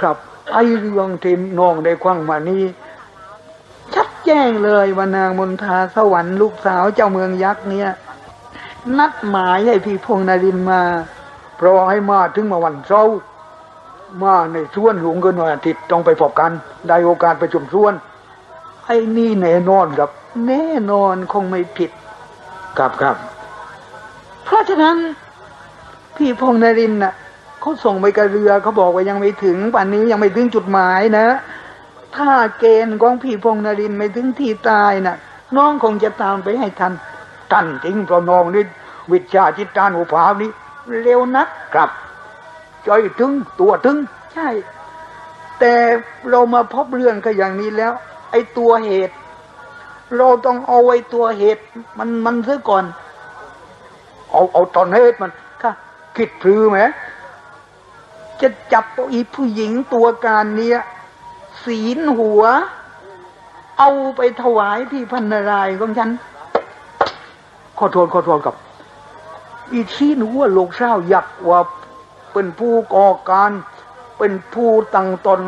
ครับ ไอ้เรื่องที่น้องได้ควังมานี้ ชัดแจ้งเลยว่านางมนทาสวรรค์ลูกสาวเจ้าเมืองยักษ์เนี่ย นัดหมายให้พี่พงษ์นารินทร์มาเพราะให้มาถึงมาวันเสาร์มาในส่วนหลวงกันวันอาทิตย์ต้องไปพบกัน ได้โอกาสประชุมส่วน ไอ้นี่แน่นอนครับ แน่นอนคงไม่ผิด ครับครับ เพราะฉะนั้น พี่พงษ์นรินทร์น่ะ เขาส่งไปกับเรือเขาบอกว่ายังไม่ถึงป่านนี้ยังไม่ถึงจุดหมายนะ ถ้าเกณฑ์ของพี่พงษ์นรินทร์ไม่ถึงที่ตายน่ะ น้องคงจะตามไปให้ทันทันจริงเพราะน้องนี่วิชาจิตตานุภาพนี้เร็วนักครับใจถึงตัวถึง ใช่ แต่เรามาพบเรื่องก็อย่างนี้แล้ว ไอ้ตัวเหตุ เราต้องเอาไว้ตัวเหตุ มันมันซะก่อน เอาเอาตอนเหตุมันค่ะคิดพลือไหม จะจับเอาอีผู้หญิงตัวการเนี้ยศีลหัว เอาไปถวายที่พันนารายณ์ของฉัน ขอโทษขอโทษกับ อีศีลหัวโลกเศร้าอยากว่าเป็นผู้ก่อการ เป็นผู้ตั้งตน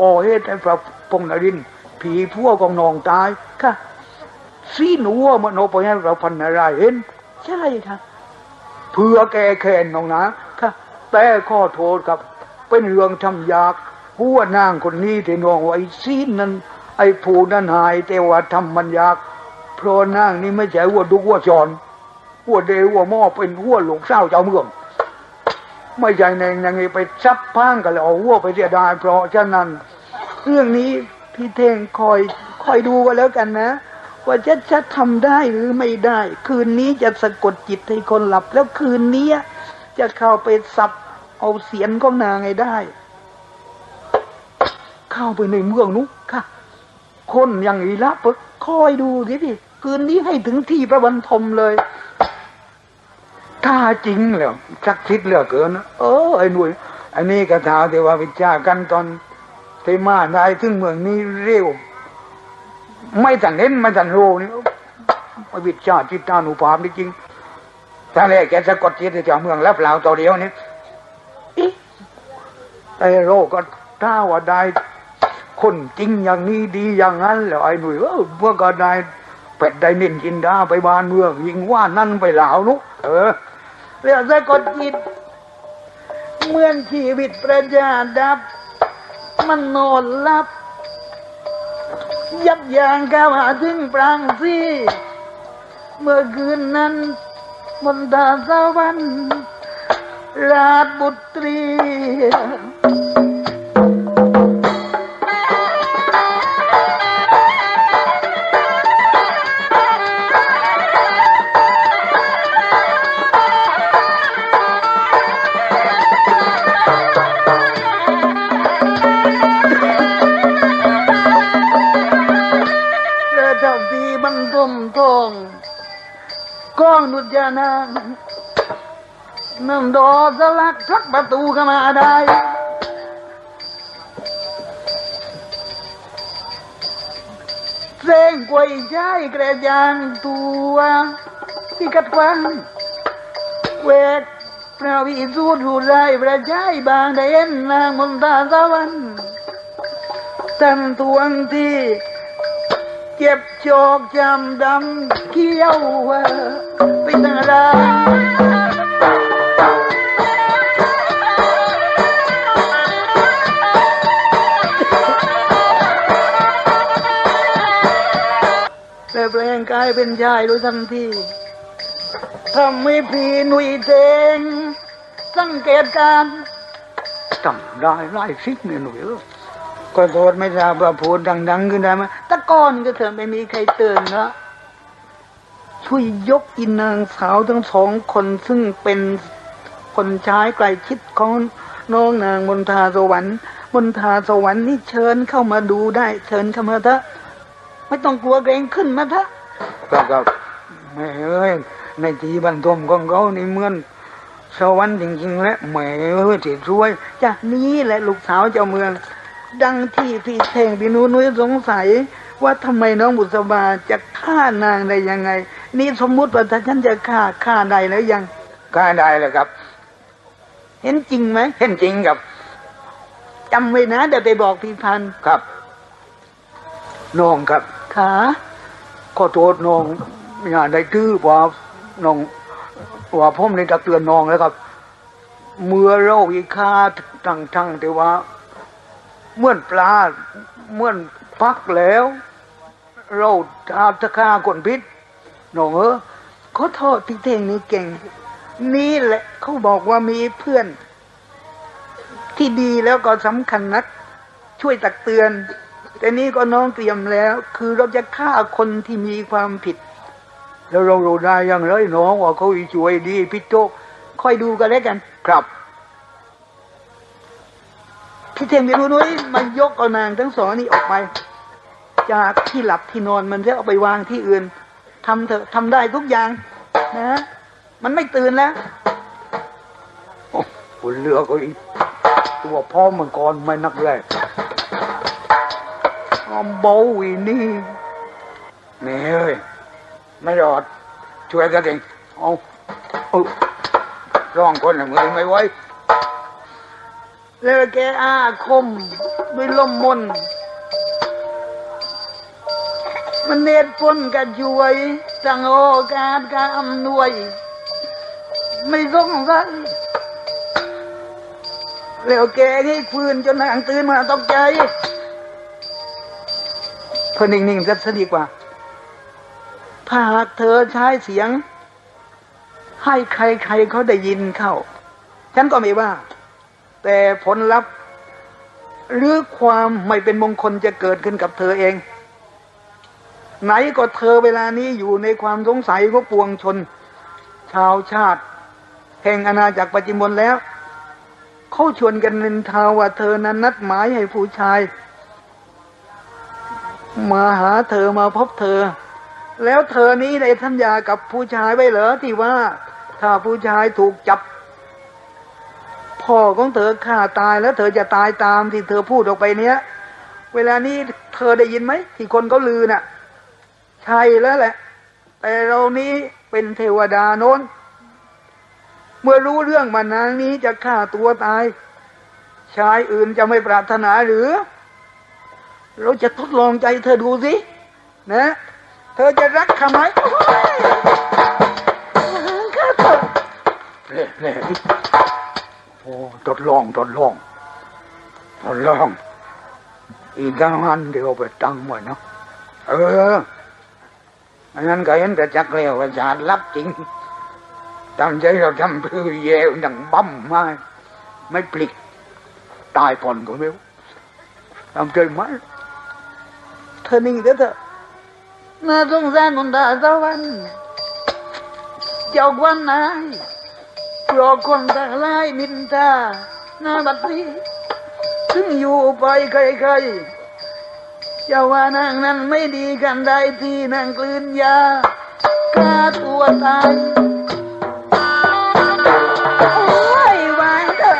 ก่อเหตุให้พระพงษ์นรินทร์ผีพวกของนองตายค่ะศีลหัวมันเอาไปให้พระพันนารายณ์เห็นใช่ค่ะเพื่อแก้แค้นน้องนะค่ะ แต่ข้อโทษครับ เป็นเรื่องทำยากผู้ว่านางคนนี้ที่นองไอ้ซีนนั้น ไอ้ผู้นั้นหายแต่ว่าทำมันยาก เพราะนางนี่ไม่ใช่หัวดุกหัวจอนหัวเดวหัวหม้อเป็นหัวหลงเศร้าเจ้าเมือง ไม่ใช่ในยังไงไปซับพังกันแล้วเอาหัวไปเสียดายเพราะฉะนั้น เรื่องนี้พี่เท่งคอยคอยดูกันแล้วกันนะว่าจะจะทำได้หรือไม่ได้ คืนนี้จะสะกดจิตให้คนหลับ แล้วคืนนี้จะเข้าไปสับ เอาเสียงของนางให้ได้ เข้าไปในเมืองนู้ค่ะ คนอย่างอีละปะคอยดูสิพี่คืนนี้ให้ถึงที่ประวันทมเลย ถ้าจริงแล้วสักทิศเหลือเกินนะเออไอ้หนุ่ยอันนี้กระถาเทวาวิจากันตอนเทมาได้ถึงเมืองนี้เร็ว ไม่ทันเห็นไม่ทันรู้นี่วิชาจิตานุภาพนี่จริงถ้าแรกแกสะกดจิตให้เจ้าเมืองแล้วเปล่าตัวเดียวนี่ ไอ้โรก็ถ้าว่าได้คนจริงอย่างนี้ดีอย่างนั้น แล้วไอ้หนุ่ยเออเมื่อก็ได้เป็ดได้นินจินดาไปบ้านเมือง ยิงว่านั่นไปหลาวนุเออเรื่องสะกดจิตเมื่อนชีวิตประจาดับ มันนอนหลับ ยับยางก้าวาถึงปรางซีเมื่อคืนนั้นมนตาสวรรค์ราชบุตรี พระเจ้าปีบรรทมทองก้องนุจนางนั่งดอสลักทักประตูเข้ามาได้ ส้งกวยใจกระยางตัวที่กัดกวางเวกพระวิสูตรหูไรพระชายบางได้เห็นนางมนตาสวรรค์ตันตวงที่เจ็บจอกจำดำเขี้ยวไปตั้งราง แปลายเป็นชายโดยทันทีทำให้พี่หนุ่ยเจงสังเกตการจำได้ไล่ซิกเนี่ยหนุ่ยก็โทษไม่ทราบว่าพูดดังๆขึ้นได้ไหมแตะก้อนก็เถอะไม่มีใครเตือนละช่วยยกอินนางสาวทั้งสองคนซึ่งเป็นคนใช้ใกลชิดของน้องนางมนทาสวรรค์มนทาสวรรค์นี่เชิญเข้ามาดูได้ เชิญเข้ามาเถอะไม่ต้องกลัวเกรงขึ้นมาเถอะ ก็ก็แม่เอ้ยในทีบรรทมของเขานี่เหมือนสวรรค์จริงๆและแหมเอ้ยที่ช่วยจากนี้แหละลูกสาวเจ้าเมือง ดังที่พี่เท่งพี่นุ้ยสงสัย ว่าทำไมน้องบุษบาจะฆ่านางได้ยังไง นี่สมมุติว่าถ้าฉันจะฆ่าฆ่าได้แล้วยังฆ่าได้แล้วครับ เห็นจริงไหมเห็นจริงครับจำไว้นะเดี๋ยวไปบอกพี่พันธุ์ครับน้องครับขา ขอโทษน้องอย่าได้ดื้อว่าน้องว่าผมในตักเตือนน้องแล้วครับ เมื่อเราอีค่าทั้งทั้งแต่ว่าเมื่อนปลาเมื่อนพักแล้ว เราอาตะค่าคนพิษน้องเออขอโทษพี่เท่งนี่เก่ง นี่แหละเขาบอกว่ามีเพื่อน ที่ดีแล้วก็สำคัญนัก ช่วยตักเตือน แต่นี่ก็น้องเตรียมแล้ว คือเราจะฆ่าคนที่มีความผิด แล้วเรารู้ได้อยังไรน้องว่าเขาช่วยดีพี่โจกค่อยดูกันแล้วกันครับพี่เท่งพี่รู้นุ้ยมายกเอานางทั้งสองนี่ออกไปจากที่หลับที่นอนมันจะเอาไปวางที่อื่นทำเถอะทำได้ทุกอย่าง นะมันไม่ตื่นแล้วโอ้คนเลือก็อีกตัวพ่อมันก่อนไม่นักแรก อ้อมเบาอีนี่แม่เอ้ยไม่รอด ช่วยกันเองเอาเอาร้องคนละมือไม่ไหวแล้วแกอาคมด้วยลมมน มันเนตรพ้นกันช่วยสั่งโอกาสการอำนวย ไม่สงสัยแล้วแกให้ฟื้นจนนางตื่นมาตกใจ เพิ่นนิ่งๆจะดีกว่า ถ้าหากเธอใช้เสียง ให้ใครๆเขาได้ยินเข้า ฉันก็ไม่ว่า แต่ผลลัพธ์ หรือความไม่เป็นมงคลจะเกิดขึ้นกับเธอเอง ไหนก็เธอเวลานี้อยู่ในความสงสัยของปวงชน ชาวชาติ แห่งอาณาจักรปัจจิมนแล้วเขาชวนกันนินทาว่าเธอนั้นนัดหมายให้ผู้ชาย มาหาเธอมาพบเธอ แล้วเธอนี้ได้สัญญากับผู้ชายไว้เหรอที่ว่า ถ้าผู้ชายถูกจับพ่อของเธอฆ่าตายแล้วเธอจะตายตามที่เธอพูดออกไปเนี้ย เวลานี้เธอได้ยินไหมที่คนเขาลือน่ะ ใช่แล้วแหละ แต่เรานี้เป็นเทวดาโน้น เมื่อรู้เรื่องมานางนี้จะฆ่าตัวตาย ชายอื่นจะไม่ปรารถนาหรือ เราจะทดลองใจเธอดูสินะ เธอจะรักเขาไหมโอ้ยฆ่าเธอเล่เล่โอ้ทดลองทดลองทดลอง อีกงนั้นเดียวไปตั้งไว้เนาะเอออันนั้นก็เห็นแต่จักเลี้ยวประชารับจริงตั้งใจเราทำเพื่อเยวดังบั้มมาไม่ปลิกตายผ่อนก็ไม่รู้ทำใจไหม เธอนิ่งเถอะเถอะน่าสงสารมนตาสวรรค์เจ้าควันนายเพราะคนตาลายนินทาหน้าบัดนี้ถึงอยู่ไปใครๆเจ้าว่านางนั้นไม่ดีกันได้ที่นางกลืนยาฆ่าตัวตายโอ้ยวางเถอะ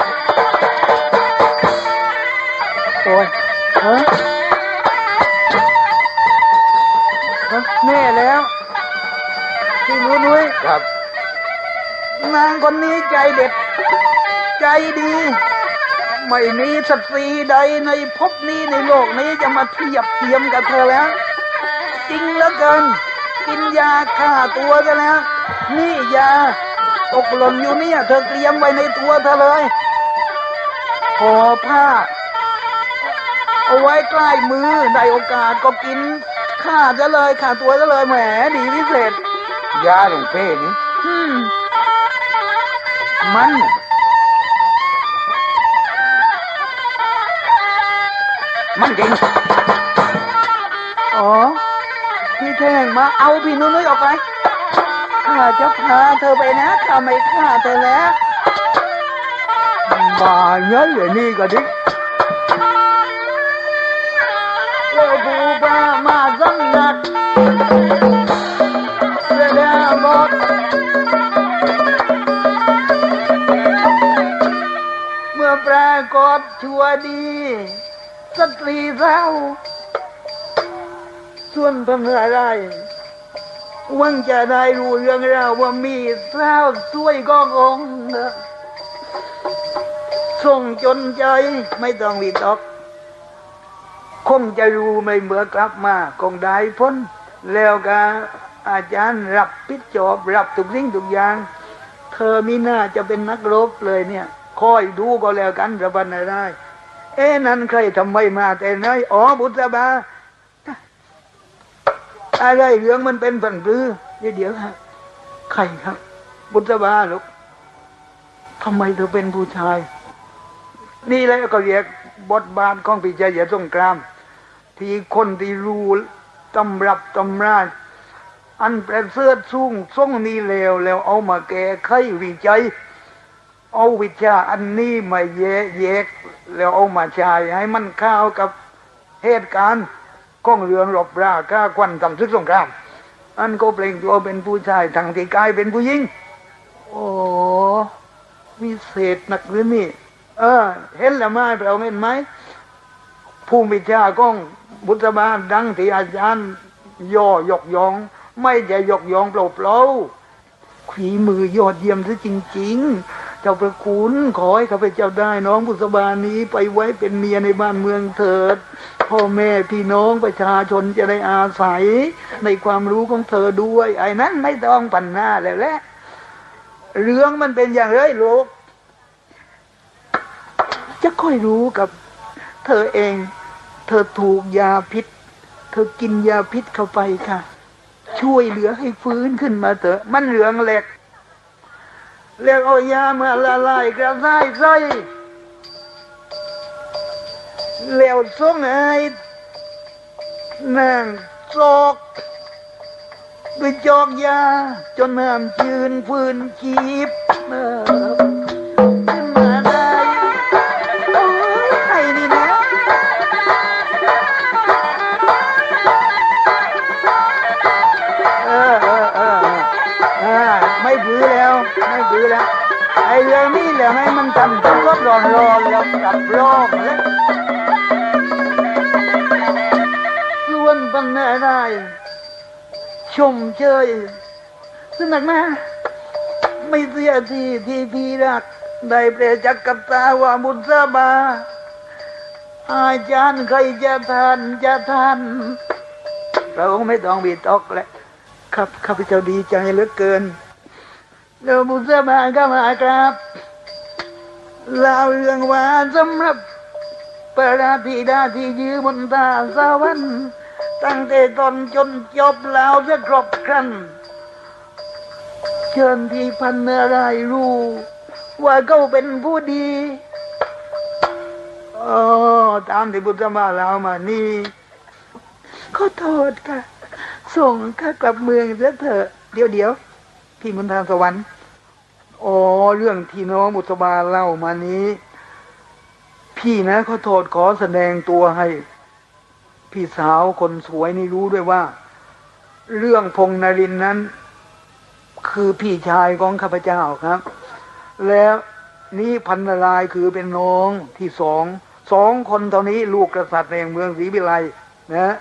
โอ้ยฮะ แน่แล้วพี่นุ้ยนุ้ยครับ นางคนนี้ใจเด็ด ใจดี ไม่มีสตรีใดในภพนี้ในโลกนี้จะมาเทียบเทียมกับเธอแล้ว จริงเหลือเกิน กินยาฆ่าตัวซะแล้ว นี่ยาตกหล่นอยู่เนี่ย เธอเตรียมไว้ในตัวเธอเลยห่อผ้า เอาไว้ใกล้มือในโอกาสก็กิน ฆ่าจะเลยฆ่าตัวจะเลยแหมดีพิเศษยาหลวงเป้นี่อืมมันมันจริงอ๋อ พี่แท่งมาเอาพี่นุ้ยออกไปข้าจะพาเธอไปนะข้าไม่ฆ่าเธอแล้วมาเยอะอย่างนี้ก็ดิ ดี สตรีเร้าส่วนพระนารวังจะได้รู้เรื่องราวว่ามีเร้าช่วยก็องส่งจนใจไม่ต้องวิตกคงจะรู้ไม่เมื่อกลับมาคงได้พ้น แล้วก็อาจารย์รับผิดชอบรับทุกสิ่งทุกอย่าง เธอมีหน้าจะเป็นนักรบเลยเนี่ย คอยดูก็แล้วกันระบันได้ เอ๊นั้นใครทำไมมาแต่ไหนอ๋อบุษบาอะไรเรื่องมันเป็นผันปรือเดี๋ยวเดี๋ยวฮะใครครับ บุษบาลูกทำไมเธอเป็นผู้ชาย นี่แหละก็เรียกบทบาทของพิจัยสงคราม ที่คนที่รู้ตำรับตำราอันแปรเสริฐสูงทรงนี้แล้วแล้วเอามาแก้ไขวิจัย เอาวิชาอันนี้มาแยกแยกแล้วเอามาใช้ให้มันเข้ากับเหตุการณ์ของเรืองรบราก้าควันทำศึกสงครามอันก็เปล่งตัวเป็นผู้ชายทางที่กายเป็นผู้หญิงโอ้วิเศษหนักหรือนี่ เออ เห็นแล้วไหมเราเห็นไหมผู้วิชาก้องบุตรบาลดังที่อาจารย์ย่อยกยอง ไม่จะยกยองเปล่าเปล่าๆขีมือยอดเยี่ยมซะจริง ๆ เจ้าประคุณขอให้ข้าพเจ้าได้น้องบุษบานี้ไปไว้เป็นเมียในบ้านเมืองเถิด พ่อแม่พี่น้องประชาชนจะได้อาศัยในความรู้ของเธอด้วย ไอ้นั้นไม่ต้องปันหน้าแล้วแหละเรื่องมันเป็นอย่างไรลูกจะค่อยรู้กับเธอเอง เธอถูกยาพิษ เธอกินยาพิษเข้าไปค่ะ ช่วยเหลือให้ฟื้นขึ้นมาเถอะ มันเหลืองเหล็ก เรียกเอายามาละลายกระไส้ไส้แล้วส่งไอ้นางจอกด้วยจอกยาจนน้ำจืนฟื้นชีบเออ รอนร้อนแล้วกลับรองแล้วส่วนปัญหาอะไรชมเชยสนักนะไม่เสียทีที่พี่รัก ได้เปรจักกับตาว่าบุญสบา อาจารย์ใครจะทานจะทาน เราไม่ต้องบีตกแหละครับข้าพเจ้าดีใจเหลือเกินเราบุษบาก็มาครับ ลาเรื่องว่าสำหรับปราธิดาที่ยืมบนตาสวรรค์ตั้งแต่ตอนจนจบแล้วจะครบครันเชิญที่พันนรายรู้ ว่าเขาเป็นผู้ดีอ๋อตามที่บุตรมาล่ามานี่ขอโทษค่ะ ส่งข้ากลับเมืองเสียเถอะเดี๋ยวเดี๋ยวพี่มนทางสวรรค์ อ๋อเรื่องที่น้องบุตบาเล่ามานี้ พี่นะขอโทษขอแสดงตัวให้ พี่สาวคนสวยนี่รู้ด้วยว่า เรื่องพงนรินนั้น คือพี่ชายของข้าพเจ้าครับ แล้วนี่พันนารายคือเป็นน้องที่สองสองคนเท่านี้ลูกกษัตริย์แห่งเมืองศรีวิไลนะ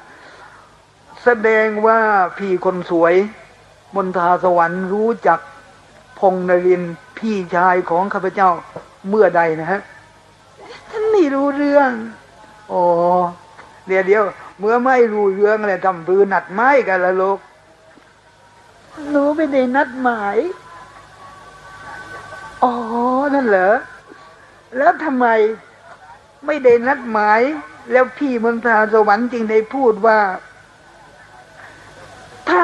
แสดงว่าพี่คนสวยมนทาสวรรค์รู้จัก พงนรินพี่ชายของข้าพเจ้าเมื่อใดนะฮะท่านไม่รู้เรื่องอ๋อเดี๋ยวเดี๋ยวเมื่อไม่รู้เรื่องอะไรทำปืนหนัดไม้กันละลูกหนูไม่ได้นัดหมายอ๋อนั่นเหรอแล้วทำไมไม่ได้นัดหมาย แล้วพี่มนทาสวรรค์จึงได้พูดว่า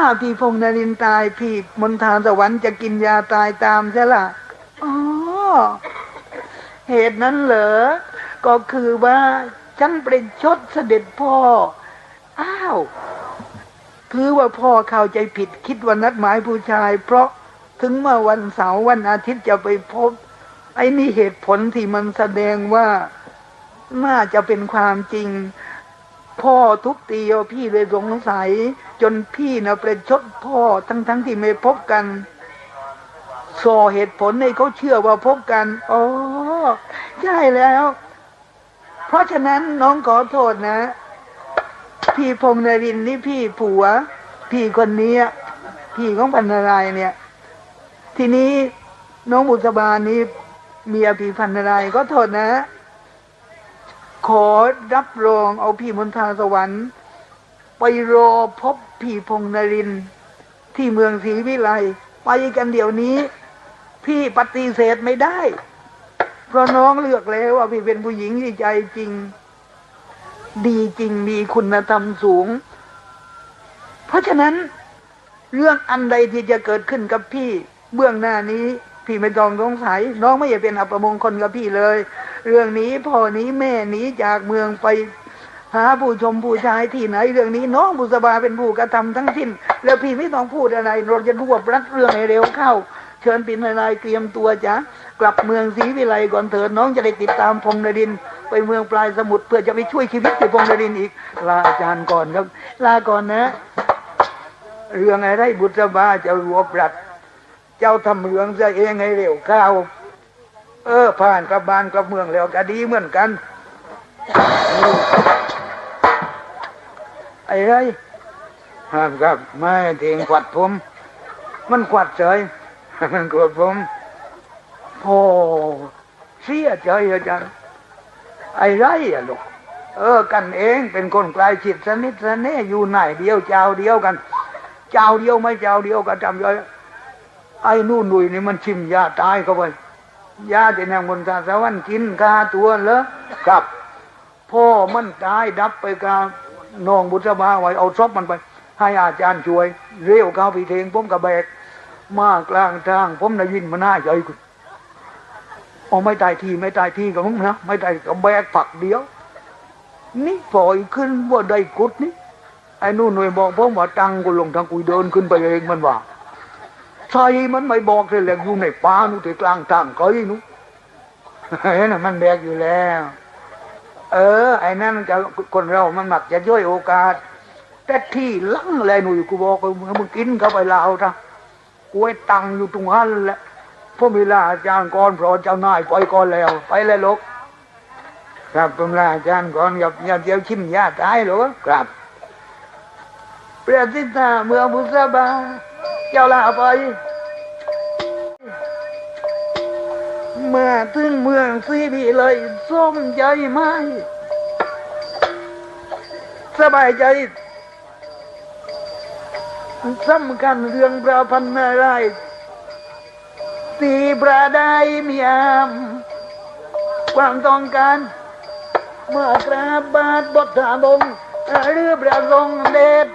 ถ้าพี่พงษ์นรินทร์ตายพี่มนทาสวรรค์จะกินยาตายตามใช่ล่ะอ๋อเหตุนั้นเหรอ ก็คือว่าฉันเป็นชดเสด็จพ่อ อ้าว คือว่าพ่อเข้าใจผิดคิดว่านัดหมายผู้ชาย เพราะถึงเมื่อวันเสาร์วันอาทิตย์จะไปพบ ไอ้นี่เหตุผลที่มันแสดงว่าน่าจะเป็นความจริง พ่อทุบตีเอพี่เลยสงสัย จนพี่นะประชดพ่อทั้งทั้งที่ไม่พบกันส่อเหตุผลให้เขาเชื่อว่าพบกันอ๋อใช่แล้ว เพราะฉะนั้นน้องขอโทษนะ พี่พงนรินนี่พี่ผัว พี่คนนี้พี่ของพันนารายเนี่ย ทีนี้น้องบุษบานี้เมียพี่พันอะไรก็โทษนะ ขอรับรองเอาพี่มนทาสวรรค์ ไปรอพบพี่พงนริน ที่เมืองศรีวิไลไปกันเดี๋ยวนี้ พี่ปฏิเสธไม่ได้ เพราะน้องเลือกแล้วว่าพี่เป็นผู้หญิงที่ใจจริง ดีจริงมีคุณธรรมสูง เพราะฉะนั้น เรื่องอันใดที่จะเกิดขึ้นกับพี่เบื้องหน้านี้ พี่ไม่ต้องสงสัย น้องไม่อยากเป็นอัปมงคลกับพี่เลย เรื่องนี้พ่อนี้แม่หนีจากเมืองไป หาผู้ชมผู้ชายที่ไหนเรื่องนี้ น้องบุษบาเป็นผู้กระทำทั้งสิ้น แล้วพี่ไม่ต้องพูดอะไรเราจะรวบรัดเรื่องให้เร็วเข้า เชิญปินนายเตรียมตัวจ้ะกลับเมืองศรีวิไลก่อนเถิดน้องจะได้ติดตามพงษ์นรินไปเมืองปลายสมุทรเพื่อจะไปช่วยชีวิตที่พงษ์นรินอีกลาอาจารย์ก่อนครับลาก่อนนะ เรื่องอะไรบุษบาจะรวบรัด เจ้าทำเรื่องซะเองให้เร็วเข้าเออผ่านกลับบ้านกลับเมืองแล้วก็ดีเหมือนกัน ไอ้ไรห้ามครับไม่ทียงขวัดผม มันขวัดเฉยมันกดผมโอ้เสียใจอาจารย์ไอ้ไรอะลูกเออ กันเองเป็นคนใกลายชิดสนิทสนเน่อยู่ไหนเดียวเจ้าเดียวกัน เจ้าเดียวไม่เจ้าเดียวกันจำไว้ไอ้นู่นนุ่ยนี่มันชิมยาตายเข้าไปยาที่นางบนตาสวรรค์กินคาตัวเหรอครับ พ่อมันตายดับไปกา น้องบุษบาไว้เอาซบมันไป ให้อาจารย์ช่วย เร็วเข้าพีเทงผมกับแบก มากลางทาง ผมได้ยินมาหน้าใหญ่กุอ๋อไม่ตายทีไม่ตายทีกับมึงนะไม่ตายกับแบกผักเดียว นี่ปล่อยขึ้นว่าได้กุดนี่ไอ้นู่นหน่วยบอกผมว่าตังกูลงทางกูเดินขึ้นไปเองมันว่าใช่มันไม่บอกเลยแหละอยู่ในป่านู่นที่กลางทางเกยนู่นเห็นไหมมันแบกอยู่แล้ว เออ ไอ้นั่นจะคนเรามันมักจะย่อยโอกาส แต่ที่ลังอะไรหนุ่ยกูบอกมึงมึงกินเข้าไปลาวจ้ะกูให้ตังค์อยู่ตรงนั้นแหละพวกมีลาอาจารย์ก่อนพราะเจ้านายปล่อยก่อนแล้ว ไปเลยลูกครับผมลาอาจารย์ก่อนอย่าอย่าเดี๋ยวชิมยาตายหรอกครับเปรียสิตาเมืองบุษบาเจ้าลาไป เมื่อถึงเมืองซีบีเลยส้มใจไหมสบายใจสำคัญเรื่องพระพันนารายณ์ตีประได้มีอามความต้องการ เมื่อกราบบาทบทถาบงหรือประทรงเดช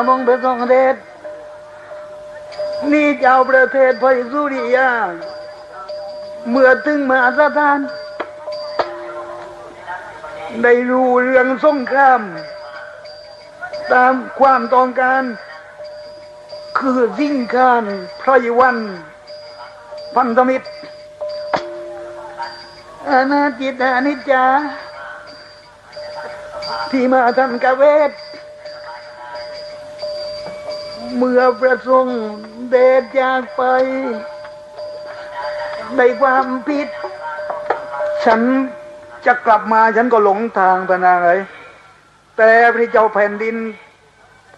บบาทบทถาบงประทรงเดชนี่เจ้าประเทศไพสุริยา เมื่อถึงมาสถาน ได้รู้เรื่องสงคราม ตามความต้องการ คือสิ่งการพระยวัน พันธมิตรอนาจิตอนิจจาที่มาทันกเวท เมื่อประสงค์เดชจากไป ในความผิด ฉันจะกลับมาฉันก็หลงทางพนางเอ้ยแต่พระเจ้าแผ่นดิน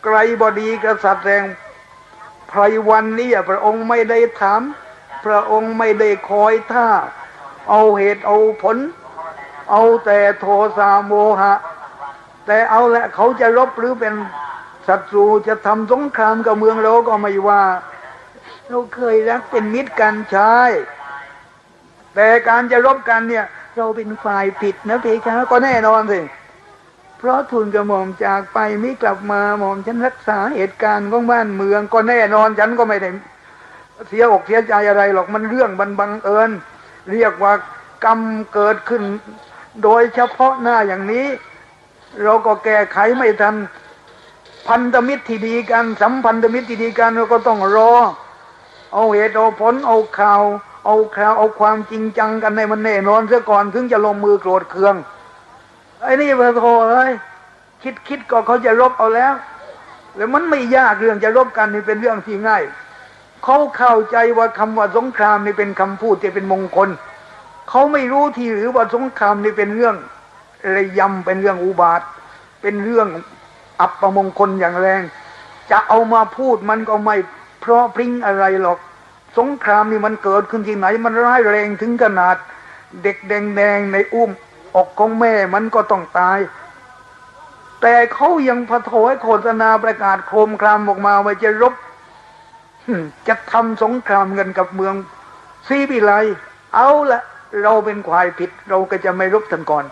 ไกลบดีกษัตริย์แรงไพรวันนี้พระองค์ไม่ได้ถาม พระองค์ไม่ได้คอยท่า เอาเหตุเอาผล เอาแต่โทสะโมหะ แต่เอาละเขาจะรบหรือเป็น ศัตรูจะทำสงครามกับเมืองเราก็ไม่ว่า เราเคยรักเป็นมิตรกันใช่แต่การจะรบกันเนี่ย เราเป็นฝ่ายผิดนะเพคะก็แน่นอนสิเพราะทุนกระหม่อมจากไปไม่กลับมาหม่อมฉันรักษาเหตุการณ์ของบ้านเมือง ก็แน่นอนฉันก็ไม่ได้เสียอกเสียใจอะไรหรอกมันเรื่องบันบังเอิญ เรียกว่ากรรมเกิดขึ้น โดยเฉพาะหน้าอย่างนี้ เราก็แก้ไขไม่ทัน พันธมิตรที่ดีกันสัมพันธมิตรที่ดีกันเราก็ต้องรอ เอาเหตุเอาผลเอาข่าว เอาข่าวเอาความจริงจังกันในมันแน่นอนเสียก่อนถึงจะลงมือโกรธเคืองไอ้นี่พระโทเอ้ยคิดคิดก็เขาจะรบเอาแล้วแล้วมันไม่ยากเรื่องจะรบกันนี่เป็นเรื่องที่ง่ายเขาเข้าใจว่าคำว่าสงครามนี่เป็นคำพูดที่เป็นมงคลเขาไม่รู้ทีหรือว่าสงครามนี่เป็นเรื่องระยำเป็นเรื่องอุบาท เป็นเรื่อง อับประมงคลอย่างแรง จะเอามาพูดมันก็ไม่เพราะพริ้งอะไรหรอก สงครามนี่มันเกิดขึ้นที่ไหน มันร้ายแรงถึงขนาด เด็กแดงๆในอุ้มอกของแม่มันก็ต้องตาย แต่เขายังพะโถยโฆษณาประกาศโครมครามออกมาว่าจะรบจะทำสงครามกันกับเมืองซีบิไลเอาละเราเป็นควายผิด เราก็จะไม่รบท่านก่อน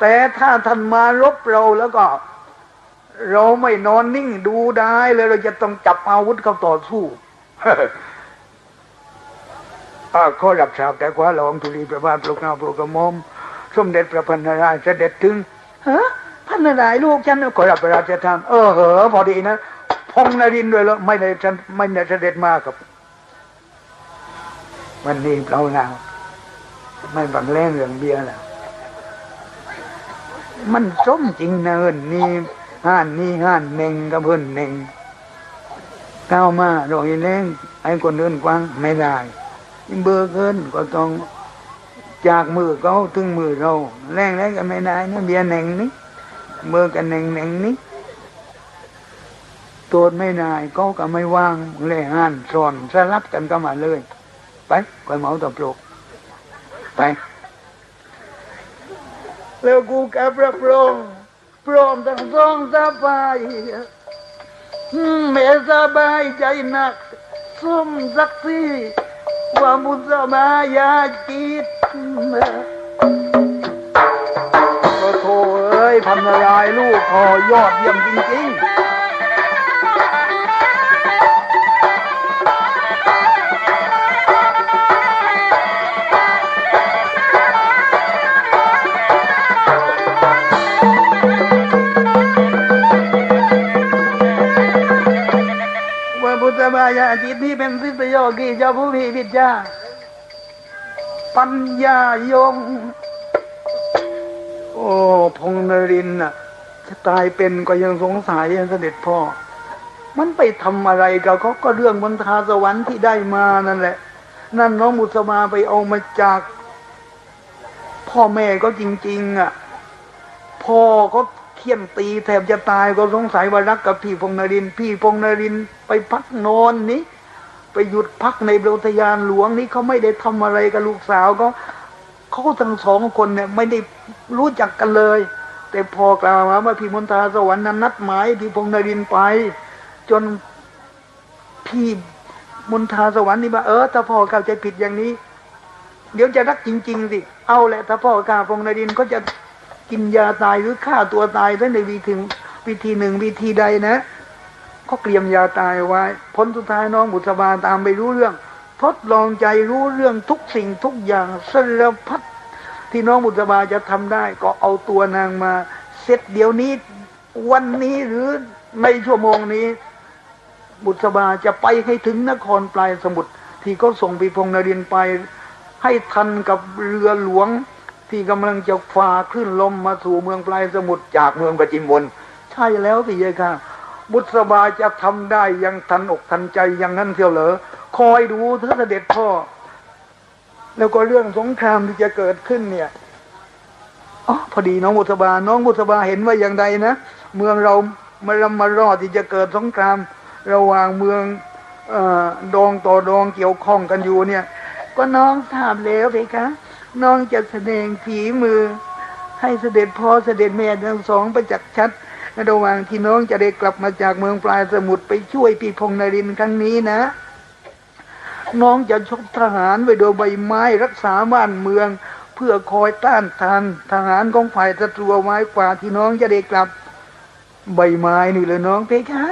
แต่ถ้าท่านมารบเราแล้วก็ เราไม่นอนนิ่งดูได้เลยเราจะต้องจับอาวุธเข้าต่อสู้ข้อรับทราบแต่ว่าหลวงธุลีประบาทปลุกนาปลุกกระมอมสมเด็จพระพันนารายเสด็จถึงฮะพันนารายลูกฉันน่ะขอรับพระราชทานเออเหอะพอดีนะพงนรินด้วยแล้วไม่ได้ฉันไม่ได้เสด็จมากับวันนี้เราแล้วไม่บังแรงเรื่องเบียร์แล้วมันส้มจริงนะเอินนี่ ห้านนี่ห้านเน่งกับเพิ่นเน่งก้าวมาโดยแรงไอ้คนเดินกว้างไม่ได้เบอร์เกินก็ต้องจากมือเขาถึงมือเราแรงแรงกันไม่ได้นะเบียร์เน่งนี่เบอร์กันเน่งเน่งนี่ตัวไม่ได้ก็ก็ไม่ว่างเลยห้านสอนสลับกันก็มาเลย ไปคอยเหมาตะปลกไป แล้วกูกับระพรหม พร้อมทั้งสองสบายเมแม่สบายใจหนักสมศักดิ์ศรีว่ามุสมายาจิตโอ้โถเอ้ยพันรายลูกพอยอดเยี่ยมจริงๆ จิตนี้เป็นสิทธิโยกีเจ้าผู้มีวิทยาปัญญายงโอ้พงนรินน่ะจะตายเป็นก็ยังสงสัยเสด็จพ่อ มันไปทำอะไรกับเขาก็เรื่องบนทาสวรรค์ที่ได้มานั่นแหละ นั่นน้องมุสมาไปเอามาจาก พ่อแม่ก็จริง ๆ อะ พ่อก็ เคี่ยนตีแทบจะตายก็สงสัยว่ารักกับพี่พงนริน พี่พงนรินไปพักนอนนี้ ไปหยุดพักในอุทยานหลวงนี้เขาไม่ได้ทำอะไรกับลูกสาวก็เขาทั้งสองคนเนี่ยไม่ได้รู้จักกันเลย แต่พอกล่าวมาว่าพี่มนตาสวรรค์นั้นนัดหมายพี่พงนรินไป จนพี่มนทาสวรรค์นี่มาเออถ้าพ่อเข้าใจผิดอย่างนี้ เดี๋ยวจะรักจริง ๆ สิ เอาแหละถ้าพ่อกล้าพงนรินก็จะ กินยาตายหรือฆ่าตัวตายได้ในวิธีวิธีหนึ่งวิธีใดนะ ก็เตรียมยาตายไว้ผลสุดท้ายน้องบุษบาตามไปรู้เรื่อง ทดลองใจรู้เรื่องทุกสิ่งทุกอย่างสารพัดที่น้องบุษบาจะทำได้ ก็เอาตัวนางมาเสร็จเดี๋ยวนี้วันนี้หรือในชั่วโมงนี้ บุษบาจะไปให้ถึงนครปลายสมุทรที่เขาส่งปีพงนรินไป ให้ทันกับเรือหลวง ที่กำลังจะฝ่าคลื่นลมมาสู่เมืองปลายสมุทรจากเมืองประจิมบนใช่แล้วสิยายค่ะ บุษบาจะทำได้ยังทันอกทันใจอย่างนั้นเทียวเหรอคอยดูเถอะเสด็จพ่อ แล้วก็เรื่องสงครามที่จะเกิดขึ้นเนี่ยอ๋อพอดีน้องบุษบา น้องบุษบาเห็นว่าอย่างใดนะเมืองเรามารำมารอดที่จะเกิดสงคราม ระหว่างเมืองออดองต่อดองเกี่ยวข้องกันอยู่เนี่ย ก็น้องทราบแล้วเพคะ น้องจะแสดงฝีมือ ให้เสด็จพ่อเสด็จแม่ทั้งสองประจักษ์ชัดระหว่างที่น้องจะได้กลับมาจากเมืองปลายสมุทรไปช่วยปีพงนรินครั้งนี้นะ น้องจะชกทหารไว้โดยใบไม้รักษาบ้านเมือง เพื่อคอยต้านทานทหารของฝ่ายศัตรูไว้กว่าที่น้องจะได้กลับใบไม้นี่เลยน้องเพคะ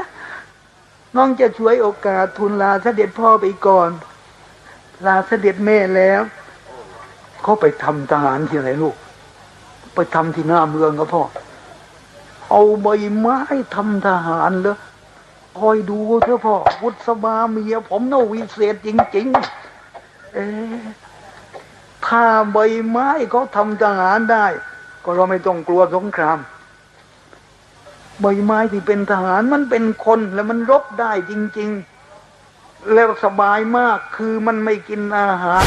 น้องจะช่วยโอกาสทุนลาเสด็จพ่อไปก่อน ลาเสด็จแม่แล้ว เขาไปทำทหารที่ไหนลูก ไปทำที่หน้าเมืองก็พ่อ เอาใบไม้ทำทหารเลยคอยดูเถอะพ่อวุฒบาเมียผมน่าวิเศษจริง ๆ เอ๊ะถ้าใบไม้เขาทำทหารได้ ก็เราไม่ต้องกลัวสงคราม ใบไม้ที่เป็นทหารมันเป็นคนแล้วมันรบได้จริง ๆ แล้วสบายมากคือมันไม่กินอาหาร